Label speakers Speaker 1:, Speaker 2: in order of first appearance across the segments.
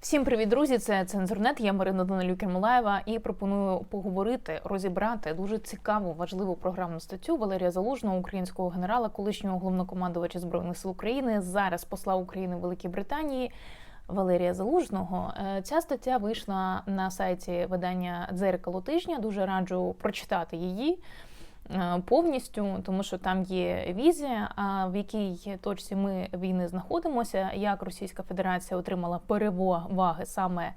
Speaker 1: Всім привіт, друзі! Це цензурнет. Я Марина Данилюк Кермолаєва і пропоную поговорити, розібрати дуже цікаву, важливу програмну статтю Валерія Залужного, українського генерала, колишнього головнокомандувача збройних сил України, зараз посла України в Великій Британії. Валерія Залужного Е, ця стаття вийшла на сайті видання Дзеркало тижня. Дуже раджу прочитати її повністю, тому що там є візія, в якій точці ми війни знаходимося, як Російська Федерація отримала переваги саме е,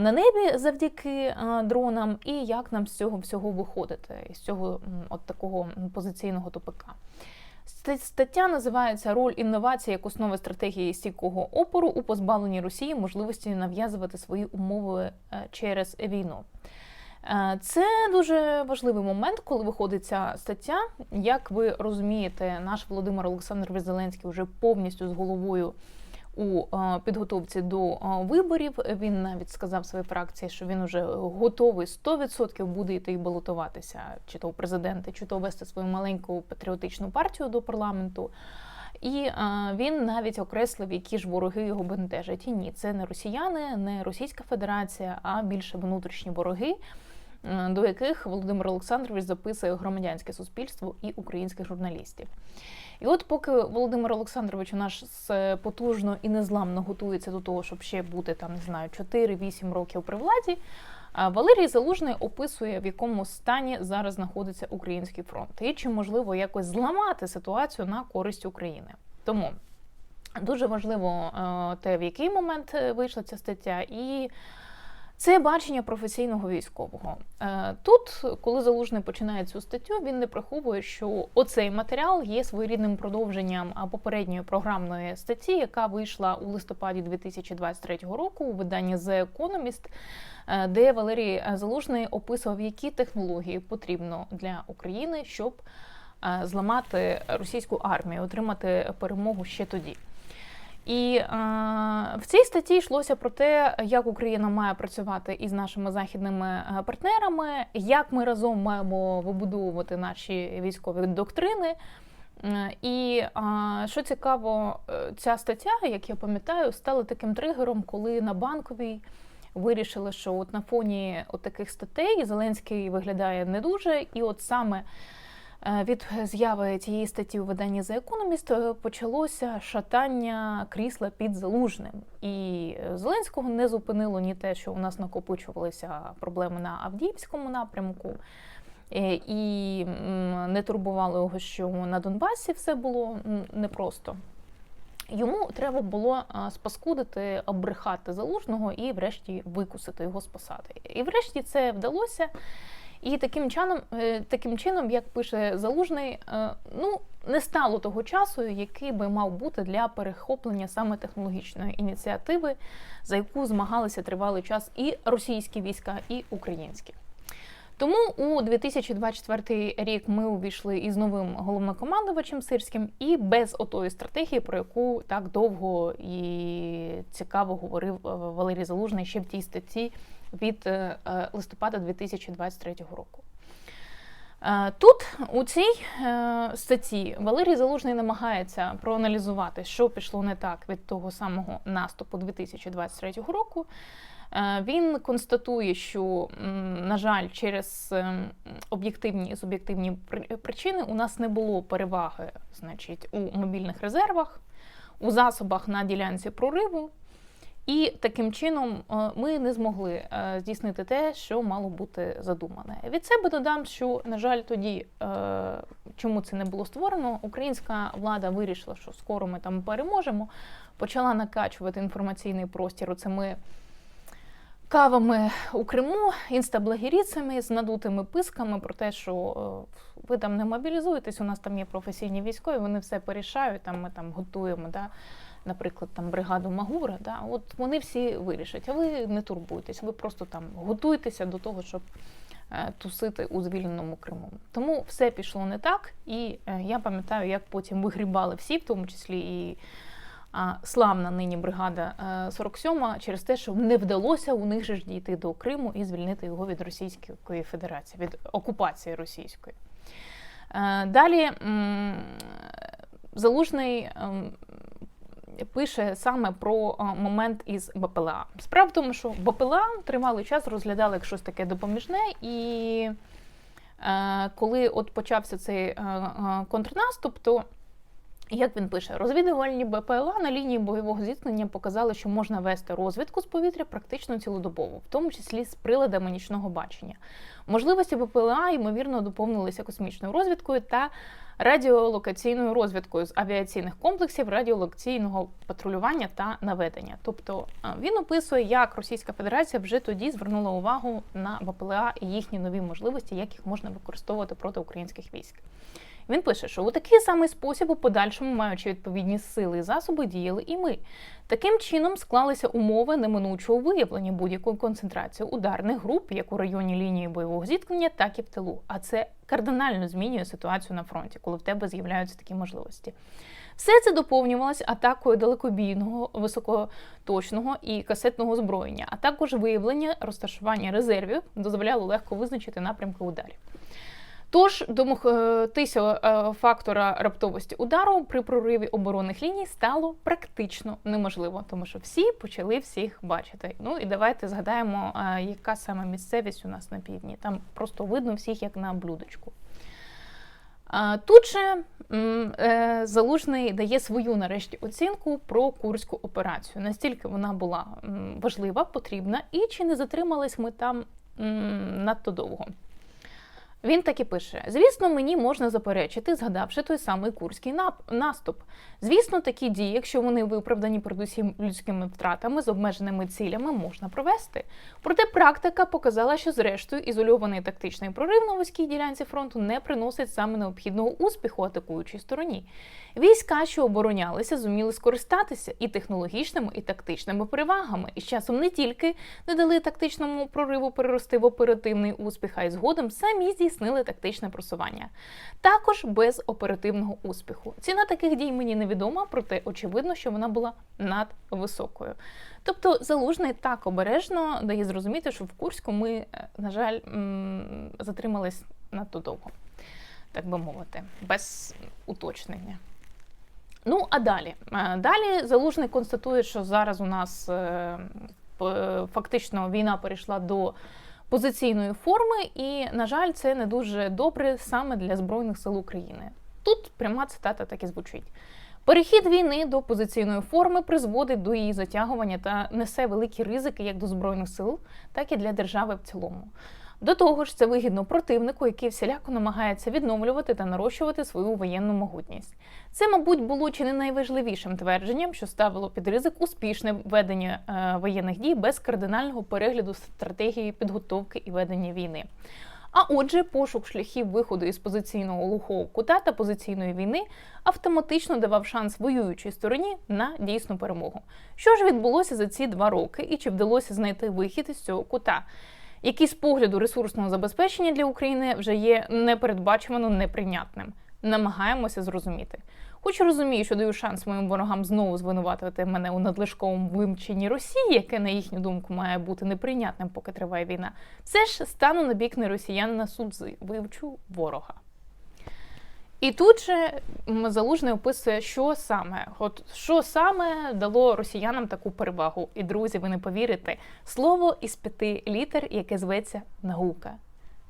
Speaker 1: на небі завдяки е, дронам, і як нам з цього всього виходити, із цього от такого позиційного тупика. Стаття називається Роль інновацій як основи стратегії стійкого опору у позбавленні Росії можливості нав'язувати свої умови е, через війну. Е, Це дуже важливий момент, коли виходить ця стаття. Як ви розумієте, наш Володимир Олександрович Зеленський вже повністю з головою у е, підготовці до е, виборів. Він навіть сказав своїй фракції, що він вже готовий 100% буде йти і балотуватися, чи то у президенти, чи то вести свою маленьку патріотичну партію до парламенту. І е, він навіть окреслив, які ж вороги його бентежать. І ні, це не росіяни, не Російська Федерація, а більше внутрішні вороги, е, до яких Володимир Олександрович записує громадянське суспільство і українських журналістів. І от, поки Володимир Олександрович у нас потужно і незламно готується до того, щоб ще бути там, не знаю, 4-8 років при владі. Валерій Залужний описує, в якому стані зараз знаходиться український фронт, і чи можливо якось зламати ситуацію на користь України. Тому дуже важливо е, те, в який момент е, вийшла ця стаття, і це бачення професійного військового. Е, Тут, коли залужний починає цю статтю, він не приховує, що оцей матеріал є своєрідним продовженням попередньої програмної статті, яка вийшла у листопаді 2023 року у виданні The Economist, е, де Валерій Залужний описував, які технології потрібно для України, щоб е, зламати російську армію, отримати перемогу ще тоді. І е, в цій статті йшлося про те, як Україна має працювати із нашими західними е, партнерами, як ми разом маємо вибудовувати наші військові доктрини. Е, І е, що цікаво, ця стаття, як я пам'ятаю, стала таким тригером, коли на банковій вирішили, що от на фоні от таких статей Зеленський виглядає не дуже, і от саме. Е, Від з'яви цієї статті у виданні The Economist е, почалося шатання крісла під залужним. І Зеленського не зупинило ні те, що у нас накопичувалися проблеми на Авдіївському напрямку, е, і не турбувало його, що на Донбасі все було непросто. Йому треба було спаскудити, обрехати залужного і, врешті, викусити його з посади. І врешті це вдалося. І таким чином, е, таким чином, як пише залужний, е, ну не стало того часу, який би мав бути для перехоплення саме технологічної ініціативи, за яку змагалися тривалий час і російські війська, і українські. Тому у 2024 рік ми увійшли із новим головнокомандувачем сирським і без отої стратегії, про яку так довго і цікаво говорив е, Валерій Залужний ще в тій статті від е, е, листопада 2023 року. Е, Тут у цій статті Валерій Залужний намагається проаналізувати, що пішло не так від того самого наступу 2023 року. Він констатує, що, на жаль, через ем, об'єктивні і суб'єктивні при- причини у нас не було переваги значить, у мобільних резервах, у засобах на ділянці прориву. І таким чином е, ми не змогли е, здійснити те, що мало бути задумане. Від себе додам, що на жаль, тоді е, чому це не було створено, українська влада вирішила, що скоро ми там переможемо. Почала накачувати інформаційний простір оцими кавами у Криму, інстаблагіріцями з надутими писками про те, що ви там не мобілізуєтесь, у нас там є професійні військові, вони все порішають. Там ми там готуємо. Да, наприклад, там бригаду Магура, да, от вони всі вирішать, а ви не турбуйтесь, ви просто там готуйтеся до того, щоб е, тусити у звільненому Криму. Тому все пішло не так, і е, я пам'ятаю, як потім вигрібали всі, в тому числі і славна нині бригада е, 47 через те, що не вдалося у них же ж дійти до Криму і звільнити його від Російської Федерації, від окупації російської. Е, Далі залужний ем, пише саме про момент із БПЛА. Справа в тому, що БПЛА тривалий час розглядали як щось таке допоміжне, і е, коли от почався цей е, е, контрнаступ, то як він пише, розвідувальні БПЛА на лінії бойового зіткнення показали, що можна вести розвідку з повітря практично цілодобово, в тому числі з приладами нічного бачення. Можливості БПЛА ймовірно доповнилися космічною розвідкою та радіолокаційною розвідкою з авіаційних комплексів радіолокаційного патрулювання та наведення. Тобто е, він описує, як Російська Федерація вже тоді звернула увагу на БПЛА і їхні нові можливості, як їх можна використовувати проти українських військ. Він пише, що у такий самий спосіб, у подальшому, маючи відповідні сили і засоби, діяли і ми. Таким чином склалися умови неминучого виявлення будь-якої концентрації ударних груп, як у районі лінії бойового зіткнення, так і в тилу. А це кардинально змінює ситуацію на фронті, коли в тебе з'являються такі можливості. Все це доповнювалося атакою далекобійного, високоточного і касетного озброєння, а також виявлення розташування резервів дозволяло легко визначити напрямки ударів. Тож домогтися е, фактора раптовості удару при прориві оборонних ліній стало практично неможливо, тому що всі почали всіх бачити. Ну і давайте згадаємо, е, яка саме місцевість у нас на півдні. Там просто видно всіх як на блюдечку. Тут же е, Залужний дає свою нарешті оцінку про курську операцію. Настільки вона була важлива, потрібна, і чи не затримались ми там надто довго. Він так і пише: звісно, мені можна заперечити, згадавши той самий курський наступ. Звісно, такі дії, якщо вони виправдані передусім людськими втратами з обмеженими цілями, можна провести. Проте практика показала, що зрештою ізольований тактичний прорив на вузькій ділянці фронту не приносить саме необхідного успіху атакуючій стороні. Війська, що оборонялися, зуміли скористатися і технологічними, і тактичними перевагами, і з часом не тільки не дали тактичному прориву перерости в оперативний успіх, а й згодом самі здійснили тактичне просування. Також без оперативного успіху. Ціна таких дій мені невідома, проте очевидно, що вона була надвисокою. Тобто залужний так обережно дає зрозуміти, що в Курську ми, е, на жаль, затримались надто довго, так би мовити, без уточнення. Ну, а далі? Е, Далі Залужний констатує, що зараз у нас е, фактично війна перейшла до позиційної форми, і, на жаль, це не дуже добре саме для Збройних сил України. Тут пряма цитата так і звучить. Перехід війни до позиційної форми призводить до її затягування та несе великі ризики як до збройних сил, так і для держави в цілому. До того ж, це вигідно противнику, який всіляко намагається відновлювати та нарощувати свою воєнну могутність. Це, мабуть, було чи не найважливішим твердженням, що ставило під ризик успішне ведення е, воєнних дій без кардинального перегляду стратегії підготовки і ведення війни. А отже, пошук шляхів виходу із позиційного глухого кута та позиційної війни автоматично давав шанс воюючій стороні на дійсну перемогу. Що ж відбулося за ці два роки, і чи вдалося знайти вихід із цього кута? Який з погляду ресурсного забезпечення для України вже є непередбачувано неприйнятним. Намагаємося зрозуміти. Хоч розумію, що даю шанс моїм ворогам знову звинуватити мене у надлишковому вимченні Росії, яке, на їхню думку, має бути неприйнятним, поки триває війна. Все ж стану на бік не росіян на судзи, вивчу ворога. І тут же Залужний описує, що саме, от що саме дало росіянам таку перевагу. І друзі, ви не повірите, слово із п'яти літер, яке зветься наука.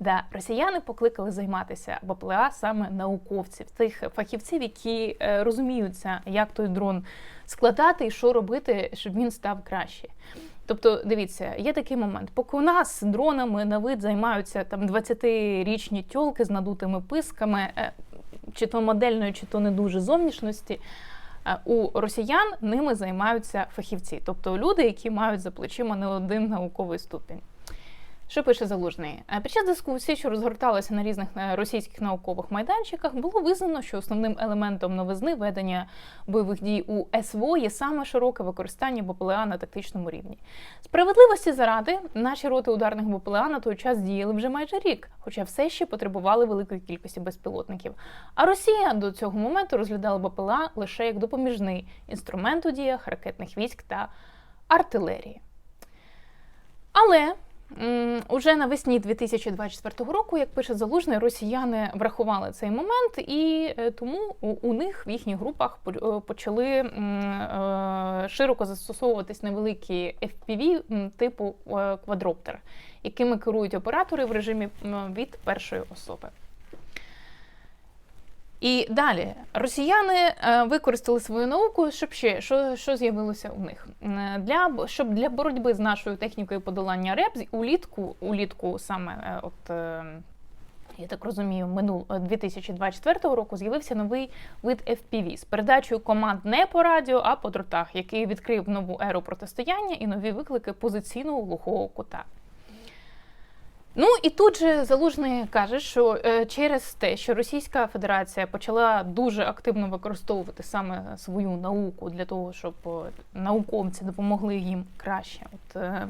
Speaker 1: Да, росіяни покликали займатися БПЛА саме науковців, тих фахівців, які е, розуміються, як той дрон складати і що робити, щоб він став краще. Тобто, дивіться, є такий момент, поки у нас дронами на вид займаються там 20-річні тьолки з надутими писками, е, чи то модельної, чи то не дуже зовнішності. е, У росіян ними займаються фахівці, тобто люди, які мають за плечима не один науковий ступінь. Що пише Залужний? Е, Під час дискусії, що розгорталася на різних е, російських наукових майданчиках, було визнано, що основним елементом новизни ведення бойових дій у СВО є саме широке використання БПЛА на тактичному рівні. Справедливості заради, наші роти ударних БПЛА на той час діяли вже майже рік, хоча все ще потребували великої кількості безпілотників. А Росія до цього моменту розглядала БПЛА лише як допоміжний інструмент у діях ракетних військ та артилерії. Але уже навесні 2024 року, як пише Залужний, росіяни врахували цей момент, і е, тому у, них в їхніх групах е, почали е, широко застосовуватись невеликі FPV типу квадроптер, якими керують оператори в режимі від першої особи. І далі росіяни е, використали свою науку, щоб ще що, що з'явилося у них Е, для щоб для боротьби з нашою технікою подолання РЕБ улітку, улітку саме е, от. Я так розумію, минул е, 2024 року з'явився новий вид FPV з передачею команд не по радіо, а по дротах, який відкрив нову еру протистояння і нові виклики позиційного глухого кута. Ну і тут же Залужний каже, що е, через те, що Російська Федерація почала дуже активно використовувати саме свою науку для того, щоб е, науковці допомогли їм краще от, е,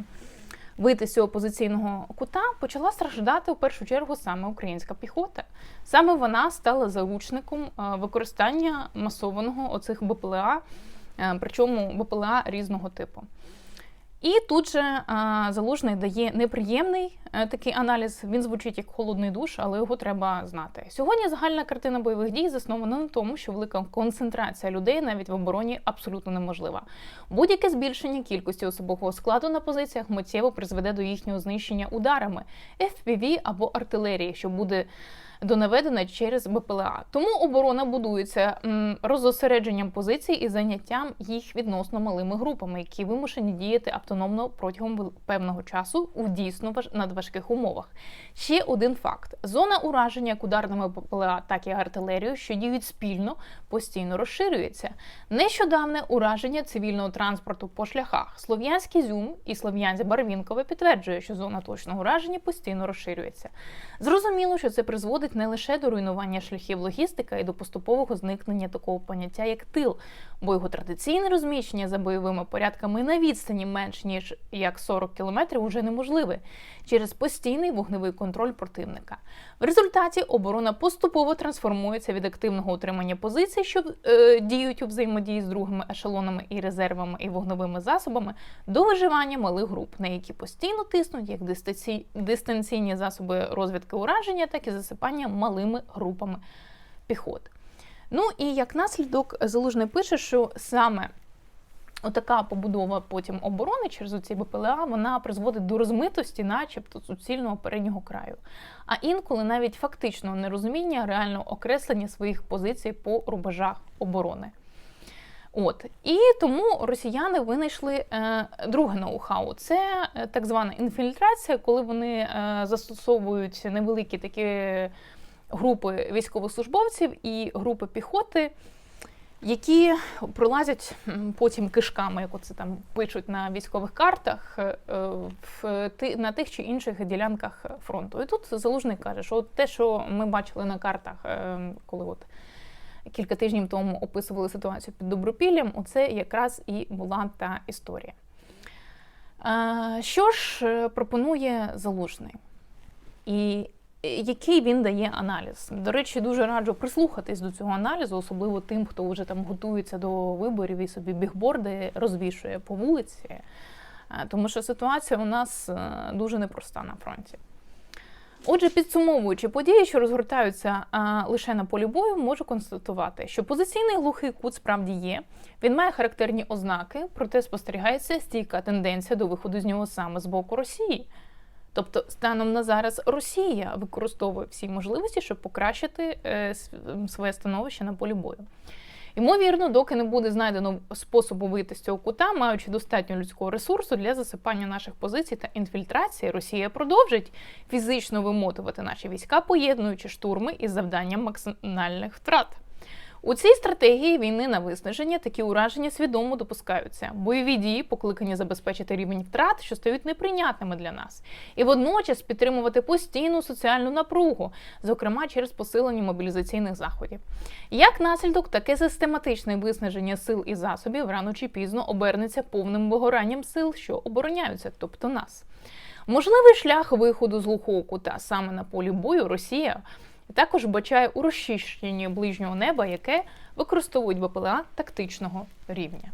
Speaker 1: вийти з цього позиційного кута, почала страждати в першу чергу саме українська піхота. Sаме вона стала заручником використання масованого оцих БПЛА, причому БПЛА різного типу. І тут же залужний дає неприємний е, такий аналіз. Він звучить як холодний душ, але його треба знати. Сьогодні загальна картина бойових дій заснована на тому, що велика концентрація людей навіть в обороні абсолютно неможлива. Будь-яке збільшення кількості особового складу на позиціях миттєво призведе до їхнього знищення ударами FPV або артилерії, що буде донаведена через БПЛА. Тому оборона будується розосередженням позицій і заняттям їх відносно малими групами, які вимушені діяти автономно протягом певного часу у дійсно важ- надважких умовах. Ще один факт: зона ураження як ударними БПЛА, так і артилерією, що діють спільно, постійно розширюється. Нещодавне ураження цивільного транспорту по шляхах Слов'янський Зюм і Слов'янськ Барвінкове підтверджує, що зона точного ураження постійно розширюється. Зрозуміло, що це призводить не лише до руйнування шляхів логістика і до поступового зникнення такого поняття, як тил, бо його традиційне розміщення за бойовими порядками на відстані менш ніж як 40 кілометрів уже неможливе через постійний вогневий контроль противника. В результаті оборона поступово трансформується від активного утримання позицій, що е, діють у взаємодії з другими ешелонами і резервами і вогневими засобами, до виживання малих груп, на які постійно тиснуть як дистанційні засоби розвідки ураження, так і засипання малими групами піхоти. Ну і як наслідок залужний пише, що саме отака побудова потім оборони через оці БПЛА вона призводить до розмитості, начебто суцільного переднього краю. А інколи навіть фактичного нерозуміння реального окреслення своїх позицій по рубежах оборони. От і тому росіяни винайшли е, друге ноу-хау. Це е, так звана інфільтрація, коли вони е, застосовують невеликі такі групи військовослужбовців і групи піхоти, які пролазять потім кишками, як оце там пишуть на військових картах, в ти- на тих чи інших ділянках фронту. І тут залужний каже, що от те, що ми бачили на картах, е, коли от кілька тижнів тому описували ситуацію під Добропіллям, оце якраз і була та історія. Е, Що ж е, пропонує залужний? І який він дає аналіз? До речі, дуже раджу прислухатись до цього аналізу, особливо тим, хто вже там готується до виборів і собі бігборди розвішує по вулиці, Е, тому що ситуація у нас е, дуже непроста на фронті. Отже, підсумовуючи події, що розгортаються а, лише на полі бою, можу констатувати, що позиційний глухий кут справді є. Він має характерні ознаки, проте спостерігається стійка тенденція до виходу з нього саме з боку Росії. Тобто, станом на зараз Росія використовує всі можливості, щоб покращити е, своє становище на полі бою. Ймовірно, доки не буде знайдено способу вийти з цього кута, маючи достатньо людського ресурсу для засипання наших позицій та інфільтрації, Росія продовжить фізично вимотувати наші війська, поєднуючи штурми із завданням максимальних втрат. У цій стратегії війни на виснаження такі ураження свідомо допускаються. Бойові дії покликані забезпечити рівень втрат, що стають неприйнятними для нас, і водночас підтримувати постійну соціальну напругу, зокрема через посилення мобілізаційних заходів. Як наслідок, таке систематичне виснаження сил і засобів рано чи пізно обернеться повним вигоранням сил, що обороняються, тобто нас. Можливий шлях виходу з глухого кута саме на полі бою Росія також бачає у розчищенні ближнього неба, яке використовують БПЛА тактичного рівня.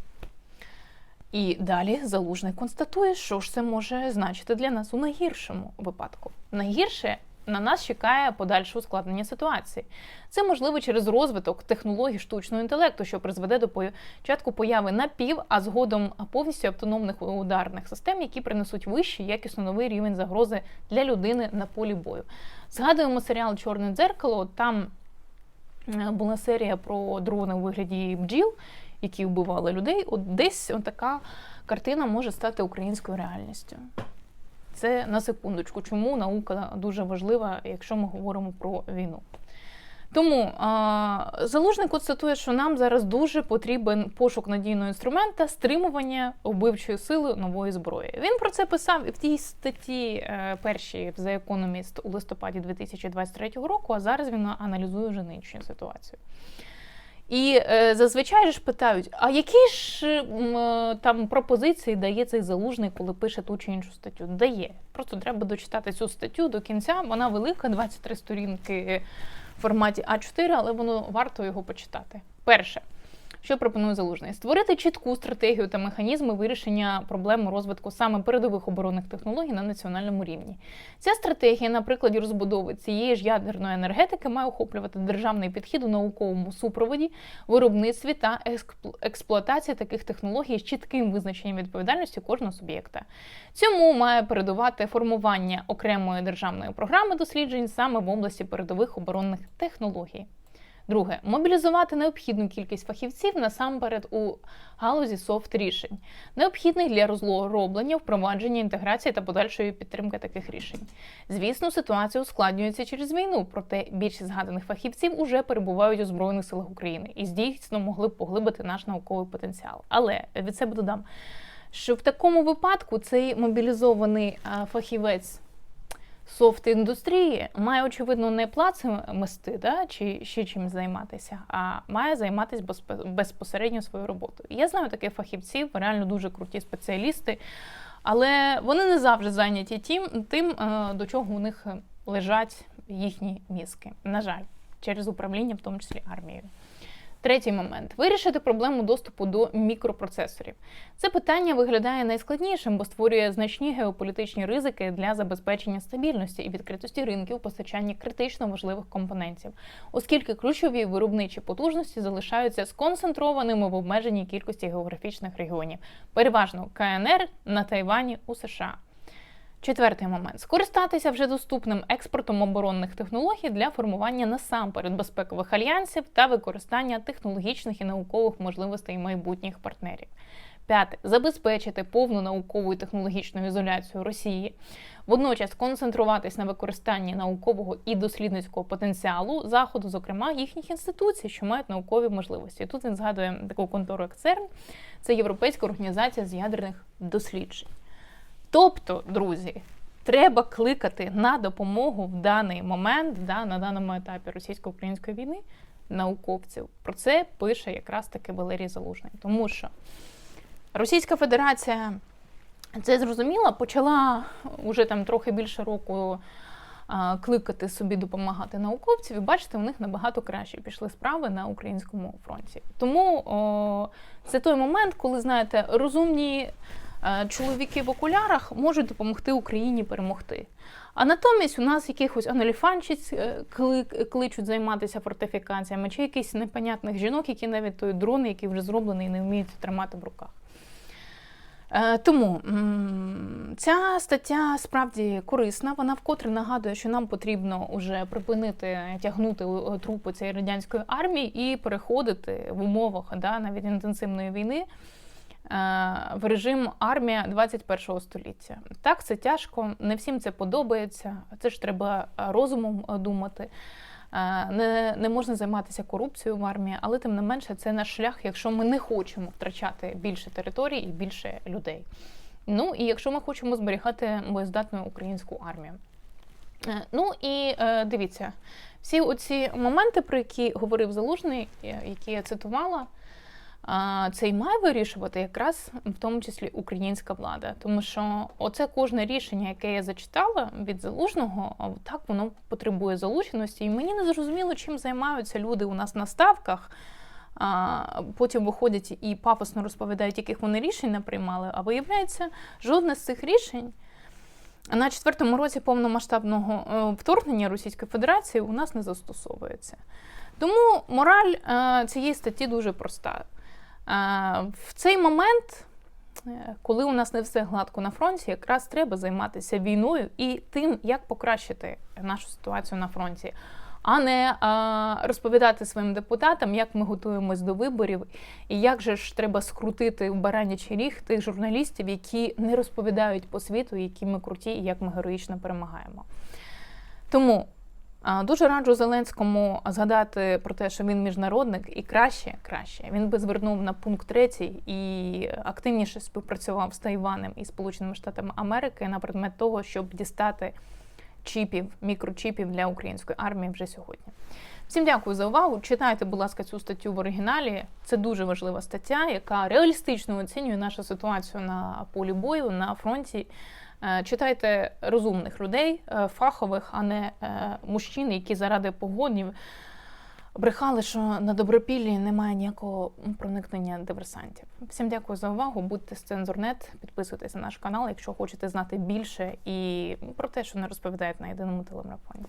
Speaker 1: І далі залужний констатує, що ж це може значити для нас у найгіршому випадку. Найгірше на нас чекає подальше ускладнення ситуації. Це можливо через розвиток технологій штучного інтелекту, що призведе до початку появи напів, а згодом повністю автономних ударних систем, які принесуть вищий якісно новий рівень загрози для людини на полі бою. Згадуємо серіал Чорне дзеркало. Там е, була серія про дрони у вигляді бджіл, які вбивали людей. От десь така картина може стати українською реальністю. Це на секундочку, чому наука дуже важлива, якщо ми говоримо про війну. Тому а, залужний констатує, що нам зараз дуже потрібен пошук надійного інструмента стримування вбивчої сили нової зброї. Він про це писав і в тій статті е, першій The Economist у листопаді 2023 року. А зараз він аналізує вже нинішню ситуацію. І е, зазвичай ж питають: а які ж е, там пропозиції дає цей залужний, коли пише ту чи іншу статтю? Дає. Просто треба дочитати цю статтю до кінця. Вона велика, 23 сторінки в форматі А4, але воно варто його почитати. Перше. Що пропонує залужний? Створити чітку стратегію та механізми вирішення проблем розвитку саме передових оборонних технологій на національному рівні. Ця стратегія, на прикладі розбудови цієї ж ядерної енергетики, має охоплювати державний підхід у науковому супроводі, виробництві та експлуатації таких технологій з чітким визначенням відповідальності кожного суб'єкта. Цьому має передувати формування окремої державної програми досліджень саме в області передових оборонних технологій. Друге мобілізувати необхідну кількість фахівців насамперед у галузі софт рішень, необхідних для розроблення, впровадження інтеграції та подальшої підтримки таких рішень. Звісно, ситуація ускладнюється через війну, проте більшість згаданих фахівців уже перебувають у збройних силах України і здійсно могли б поглибити наш науковий потенціал. Але від себе додам, що в такому випадку цей мобілізований фахівець софт-індустрії має, очевидно, не плаци мести да, чи ще чим займатися, а має займатися безпосередньо своєю роботою. Я знаю таких фахівців, реально дуже круті спеціалісти, але вони не завжди зайняті тим, тим е, до чого у них лежать їхні мізки. На жаль, через управління, в тому числі армією. Третій момент вирішити проблему доступу до мікропроцесорів. Це питання виглядає найскладнішим, бо створює значні геополітичні ризики для забезпечення стабільності і відкритості ринків постачання критично важливих компонентів, оскільки ключові виробничі потужності залишаються сконцентрованими в обмеженій кількості географічних регіонів, переважно КНР на Тайвані у США. Четвертий момент скористатися вже доступним експортом оборонних технологій для формування насамперед безпекових альянсів та використання технологічних і наукових можливостей майбутніх партнерів. П'яте забезпечити повну наукову і технологічну ізоляцію Росії, водночас концентруватись на використанні наукового і дослідницького потенціалу заходу, зокрема їхніх інституцій, що мають наукові можливості. Тут він згадує таку контору як ЦЕРН, це Європейська організація з ядерних досліджень. Тобто, друзі, треба кликати на допомогу в даний момент, да, на даному етапі російсько-української війни науковців. Про це пише якраз таки Валерій Залужний. Тому що Російська Федерація це зрозуміла, почала уже там трохи більше року. Кликати собі допомагати науковців, і бачите, у них набагато краще пішли справи на українському фронті. Тому о, це той момент, коли знаєте, розумні чоловіки в окулярах можуть допомогти Україні перемогти. А натомість у нас якихось аналіфанчиць е, кличуть займатися фортифікаціями, чи якихось непонятних жінок, які навіть той дрон, який вже зроблений, і не вміють тримати в руках. Е, тому ця стаття справді корисна. Вона вкотре нагадує, що нам потрібно вже припинити тягнути трупи цієї радянської армії і переходити в умовах да, навіть інтенсивної війни в режим армія 21 століття. Так, це тяжко, не всім це подобається. Це ж треба розумом думати. Не не можна займатися корупцією в армії, але тим не менше це наш шлях, якщо ми не хочемо втрачати більше територій і більше людей. Ну і якщо ми хочемо зберігати боєздатну українську армію. Е, ну і е, дивіться, всі оці моменти, про які говорив Залужний, е, які я цитувала це й має вирішувати якраз в тому числі українська влада, тому що оце кожне рішення, яке я зачитала від залужного, так воно потребує залученості, і мені не зрозуміло, чим займаються люди у нас на ставках. а, потім виходять і пафосно розповідають, яких вони рішень не приймали, а виявляється, жодне з цих рішень на четвертому році повномасштабного е, вторгнення Російської Федерації у нас не застосовується. Тому мораль е, цієї статті дуже проста. В цей момент, е, коли у нас не все гладко на фронті, якраз треба займатися війною і тим, як покращити нашу ситуацію на фронті, а не е, розповідати своїм депутатам, як ми готуємось до виборів, і як же ж треба скрутити в баранячий ріг тих журналістів, які не розповідають по світу, які ми круті і як ми героїчно перемагаємо. Тому а, Дуже раджу Зеленському згадати про те, що він міжнародник, і краще, краще. Він би звернув на пункт третій і активніше співпрацював з Тайванем і Сполученими Штатами Америки на предмет того, щоб дістати чіпів, мікрочіпів для української армії вже сьогодні. Всім дякую за увагу. Читайте, будь ласка, цю статтю в оригіналі. Це дуже важлива стаття, яка реалістично оцінює нашу ситуацію на полі бою, на фронті. Е, Читайте розумних людей, е, фахових, а не е, мужчин, які заради погонів брехали, що на добропіллі немає ніякого проникнення диверсантів. Всім дякую за увагу. Будьте з Цензурнет, підписуйтесь на наш канал, якщо хочете знати більше і про те, що не розповідають на єдиному телемарафоні.